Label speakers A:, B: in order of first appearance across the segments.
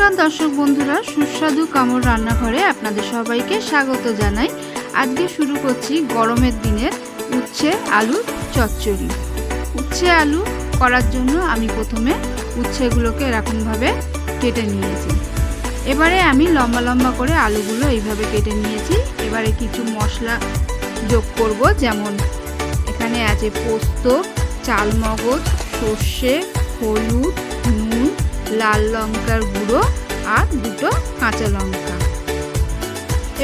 A: নমস্কার দর্শক বন্ধুরা, সুস্বাদু কামড় রান্নাঘরে আপনাদের সবাইকে স্বাগত জানাই। আজকে শুরু করছি গরমের দিনের উচ্ছে, আলু, চচ্চড়ি। উচ্ছে, আলু করার জন্য আমি প্রথমে উচ্ছেগুলোকে এরকমভাবে কেটে নিয়েছি। এবারে আমি লম্বা লম্বা করে আলুগুলো এইভাবে কেটে নিয়েছি। এবারে কিছু মশলা যোগ করব, যেমন এখানে আছে পোস্ত, চালমগজ, সর্ষে, হলুদ, নুন লাল লঙ্কার গুঁড়ো আর দুটো কাঁচা লঙ্কা।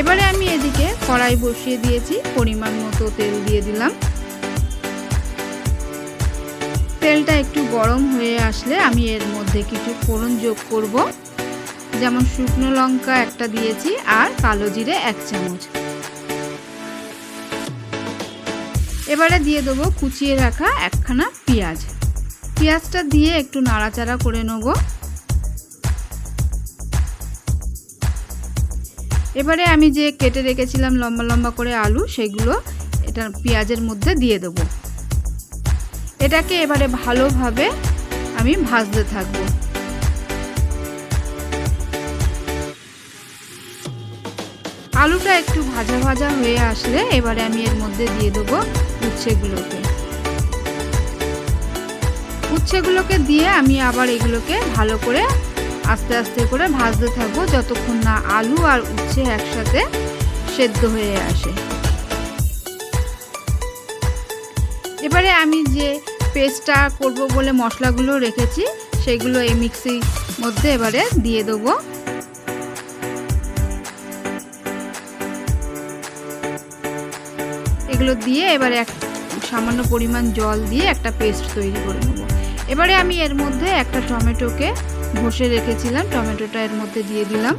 A: এবারে আমি এদিকে কড়াই বসিয়ে দিয়েছি, পরিমাণ মতো তেল দিয়ে দিলাম। তেলটা একটু গরম হয়ে আসলে আমি এর মধ্যে কিছু ফোড়ন যোগ করব। যেমন শুকনো লঙ্কা একটা দিয়েছি আর কালো জিরে এক চামচ। এবারে দিয়ে দেবো কুচিয়ে রাখা একখানা পেঁয়াজ। পেঁয়াজটা দিয়ে একটু নাড়াচাড়া করে নেব। এবারে আমি যে কেটে রেখেছিলাম লম্বা লম্বা করে আলু, সেগুলো এটা পেঁয়াজের মধ্যে দিয়ে দেবো। এটাকে এবারে ভালোভাবে আমি ভাজতে থাকব। আলুটা একটু ভাজা ভাজা হয়ে আসলে এবারে আমি এর মধ্যে দিয়ে দেবো উচ্ছেগুলোকে। উচ্ছেগুলোকে দিয়ে আমি আবার এগুলোকে ভালো করে আস্তে আস্তে করে ভাজতে থাকব যতক্ষণ না আলু আর উচ্ছে একসাথে সেদ্ধ হয়ে আসে। এবারে আমি যে পেস্টটা করব বলে মশলাগুলো রেখেছি, সেগুলো এই মিক্সির মধ্যে এবারে দিয়ে দেবো। এগুলো দিয়ে এবারে এক সামান্য পরিমাণ জল দিয়ে একটা পেস্ট তৈরি করে নেব। এবারে আমি এর মধ্যে একটা টমেটোকে ঘষে রেখেছিলাম, টমেটোটা এর মধ্যে দিয়ে দিলাম।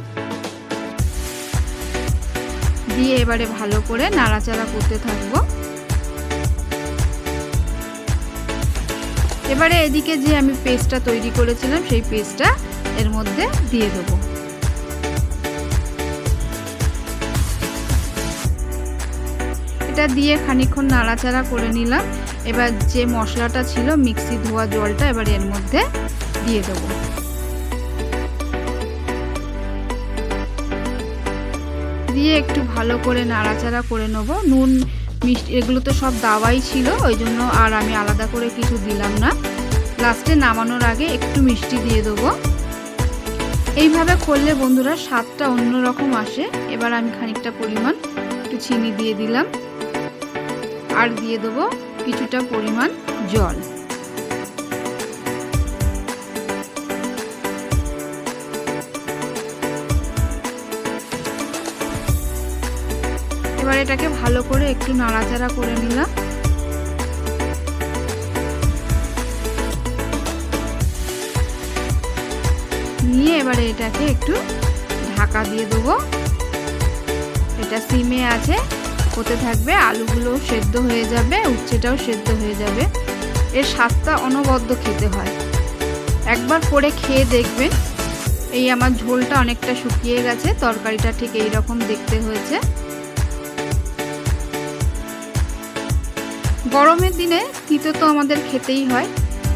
A: দিয়ে এবারে ভালো করে নাড়াচাড়া করতে থাকব। এবারে এদিকে যে আমি পেস্টটা তৈরি করেছিলাম, সেই পেস্টটা এর মধ্যে দিয়ে দেবো। এটা দিয়ে খানিক্ষণ নাড়াচাড়া করে নিলাম। এবার যে মশলাটা ছিল, মিক্সি ধোয়া জলটা এবার এর মধ্যে দিয়ে দেবো। দিয়ে একটু ভালো করে নাড়াচাড়া করে নেব। নুন, মিষ্টি, এগুলো তো সব দাওয়াই ছিল, ওই জন্য আর আমি আলাদা করে কিছু দিলাম না। লাস্টে নামানোর আগে একটু মিষ্টি দিয়ে দেবো। এইভাবে করলে বন্ধুরা স্বাদটা অন্যরকম আসে। এবার আমি খানিকটা পরিমাণ একটু চিনি দিয়ে দিলাম। আর দিয়ে দেবো কিছুটা পরিমাণ জল। এবার এটাকে ভালো করে একটু নাড়াচাড়া করে নিলাম। নিয়ে এবারে এটাকে একটু ঢাকা দিয়ে দেবো। এটা সিমে আছে। হতে থাকবে আলুগুলো সেদ্ধ হয়ে যাবে, উচ্ছেটাও সেদ্ধ হয়ে যাবে। এর স্বাদটা অনবদ্য খেতে হয়। একবার করে খেয়ে দেখবেন। এই আমার ঝোলটা অনেকটা শুকিয়ে গেছে, তরকারিটা ঠিক এই রকম দেখতে হয়েছে। গরমের দিনে তিতো তো আমাদের খেতেই হয়।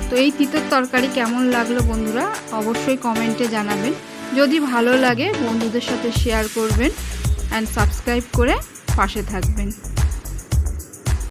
A: তো এই তিতোর তরকারি কেমন লাগল বন্ধুরা, অবশ্যই কমেন্টে জানাবেন। যদি ভালো লাগে, বন্ধুদের সাথে শেয়ার করবেন। অ্যান্ড সাবস্ক্রাইব করে পাশে থাকবেন